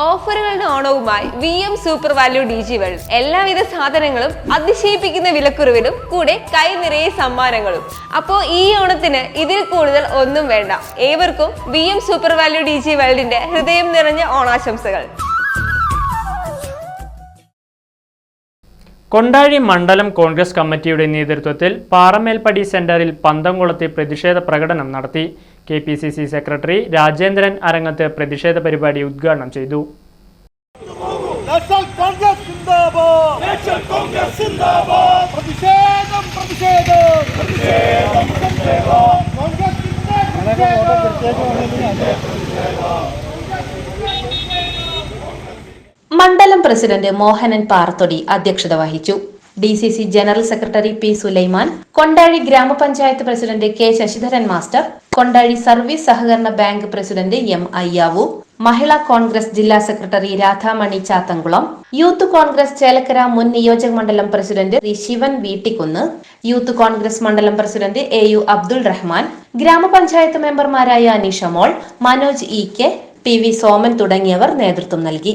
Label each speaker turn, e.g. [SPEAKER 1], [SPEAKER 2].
[SPEAKER 1] ഓഫറുകളുടെ ഓണവുമായി V M super value D G world. എല്ലാവിധ സാധനങ്ങളും അതിശയിപ്പിക്കുന്ന വിലക്കുറവിലും കൂടെ കൈ നിറയെ സമ്മാനങ്ങളും. അപ്പോ ഈ ഓണത്തിന് ഇതിൽ കൂടുതൽ ഒന്നും വേണ്ട. ഏവർക്കും V M super value D G വേൾഡിന്റെ ഹൃദയം നിറഞ്ഞ ഓണാശംസകൾ.
[SPEAKER 2] കൊണ്ടാഴി മണ്ഡലം കോൺഗ്രസ് കമ്മിറ്റിയുടെ നേതൃത്വത്തിൽ പാറമേൽപ്പടി സെന്ററിൽ പന്തംകുളത്തെ പ്രതിഷേധ പ്രകടനം നടത്തി. K P C C secretary Rajendran Arangath പ്രതിഷേധ പരിപാടി ഉദ്ഘാടനം ചെയ്തു.
[SPEAKER 3] പ്രതിഷേധം
[SPEAKER 4] മണ്ഡലം പ്രസിഡന്റ് മോഹനൻ പാറത്തൊടി അധ്യക്ഷത വഹിച്ചു. D C C general secretary P Sulaiman Kondazhi ഗ്രാമപഞ്ചായത്ത് president K Sasidharan master Kondazhi service സഹകരണ bank president M Ayyavu Mahila Congress ജില്ലാ secretary Radhamani Chathankulam youth Congress Chelakkara മുൻ നിയോജക മണ്ഡലം president Shri Sivan Veettikkunnu youth Congress മണ്ഡലം president A U Abdul Rahman ഗ്രാമപഞ്ചായത്ത് മെമ്പർമാരായ Aneeshamol Manoj E K P V Soman തുടങ്ങിയവർ നേതൃത്വം നൽകി.